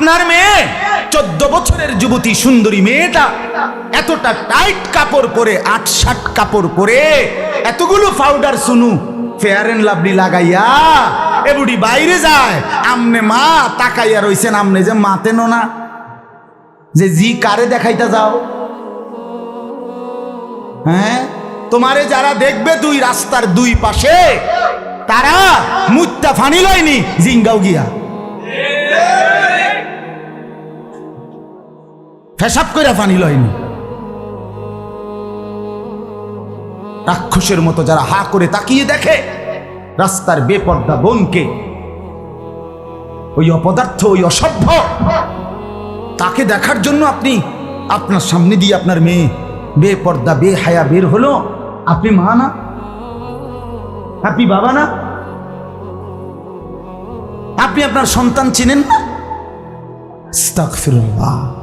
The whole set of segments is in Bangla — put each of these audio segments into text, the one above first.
আপনার মেয়ে? চোদ্দ বছরের যুবতী সুন্দরী মেয়েটা এতটা টাইট কাপড় পরে আট ষাট কাপড় পরে, এতগুলো powder Suno fair and lovely লাগাইয়া এ বুড়ি বাইরে যায়, আমনে মা তাকাইয়া রইছেন, আমনে যে মাতেন না। যে জি কারে দেখাইতে যাও। হ্যাঁ? তোমারে যারা দেখবে দুই রাস্তার দুই পাশে, তারা মুত্তা ফানি লয়নি, জিঙ্গাও গিয়া। ফেসাব করে ফানি লয়নি রাক্ষসের মতো যারা হা করে তাকিয়ে দেখে, রাস্তার বেপর্দা বোনকে, ওই অপদার্থ, ওই অসভ্য, তাকে দেখার জন্য আপনি, আপনার সামনে দিয়ে আপনার মেয়ে বেপর্দা বে হায়া বের হলো, আপনি মা না? আপনি বাবা না? আপনি আপনার সন্তান চিনেন না।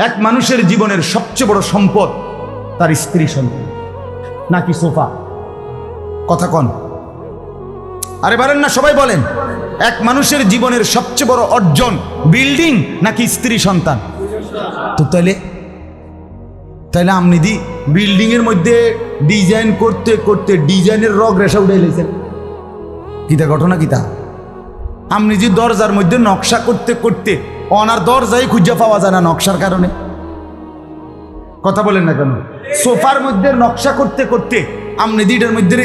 এক মানুষের জীবনের সবচেয়ে বড় সম্পদ তার স্ত্রী সন্তান। নাকি সোফা? কথা কন। আরে বলেন না, সবাই বলেন। এক মানুষের জীবনের সবচেয়ে বড় অর্জন বিল্ডিং নাকি স্ত্রী সন্তান? তো তাহলে তাহলে আপনি দি বিল্ডিং এর মধ্যে ডিজাইন করতে করতে ডিজাইনের রগ রেশা উঠে লেছেন কিতা ঘটনা কিতা? আপনি যে দরজার মধ্যে নকশা করতে করতে অনার দরজাই খুঁজে পাওয়া যায় না নকশার কারণে। কথা বলেন না কেন? সোফার মধ্যে নকশা করতে করতে আপনি দিটার মধ্যে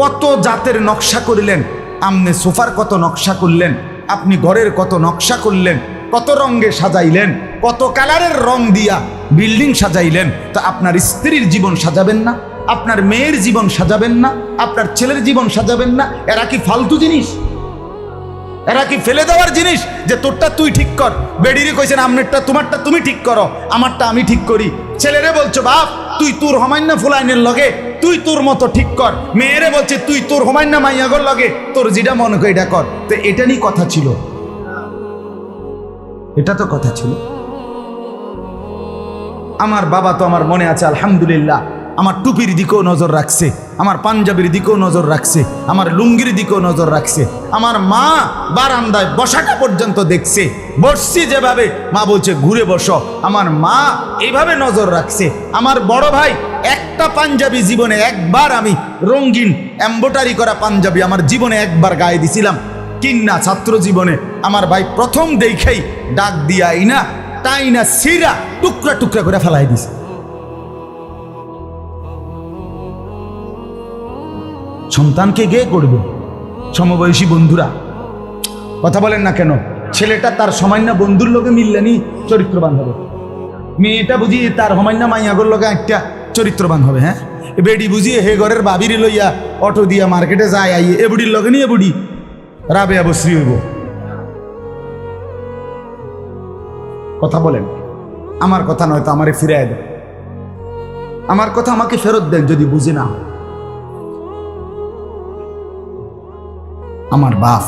কত জাতের নকশা করলেন আপনি সোফার কত নকশা করলেন, আপনি ঘরের কত নকশা করলেন, কত রঙে সাজাইলেন, কত কালারের রং দিয়া বিল্ডিং সাজাইলেন, তা আপনার স্ত্রীর জীবন সাজাবেন না, আপনার মেয়ের জীবন সাজাবেন না, আপনার ছেলের জীবন সাজাবেন না, এরা কি ফালতু জিনিস? এরা কি ফেলে দেওয়ার জিনিস? যে তোরটা তুই ঠিক কর। বেডিরে কইছেন আমনেরটা, তোমারটা তুমি ঠিক করো। আমারটা আমি ঠিক করি। ছেলেরে বলছো, বাপ, তুই তোর হমান্য ফুলাইনের লগে, তুই তোর মতো ঠিক কর। মেয়েরে বলছে, তুই তোর হমান্য মাইয়াগর লগে, তোর যেটা মনে করে এটা কর। তো এটা নিয়ে কথা ছিল। এটা তো কথা ছিল। আমার বাবা তো আমার মনে আছে, আলহামদুলিল্লাহ, আমার টুপির দিকেও নজর রাখছে। আমার পাঞ্জাবির দিকেও নজর রাখছে, আমার লুঙ্গির দিকেও নজর রাখছে, আমার মা বারান্দায় বসাটা পর্যন্ত দেখছে, বসছি যেভাবে, মা বলছে, ঘুরে বসো। আমার মা এভাবে নজর রাখছে, আমার বড় ভাই একটা পাঞ্জাবি জীবনে একবার আমি রঙিন এম্বোটারি করা পাঞ্জাবি আমার জীবনে একবার গায়ে দিছিলাম। কিন্না ছাত্র জীবনে আমার ভাই প্রথম দেখেই ডাক দিয়াই না, তাই না সিরা টুকরা টুকরা করে ফেলাই দিছে। সন্তানকে গে করবে? সমবয়সী বন্ধুরা, কথা বলেন না কেন? ছেলেটা তার সমান্য বন্ধুর লোকে মিললেনি চরিত্রবান হবে। মেয়েটা বুঝি তার সমান্য মাইয়াগর লোকে একটা চরিত্রবান হবে হ্যাঁ? বেডি বুঝিয়ে হে ঘরের বাবিরি লইয়া অটো দিয়া মার্কেটে যায়, আইয়ে এ বুড়ির লগে নিয়ে বুড়ি রাবে আবশ্রী হইব। কথা বলেন, আমার কথা নয়তো আমারে ফিরাই দেন। আমার কথা আমাকে ফেরত দেন যদি বুঝে না হয়। আমার বাপ।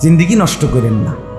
জিন্দিগি নষ্ট করেন না।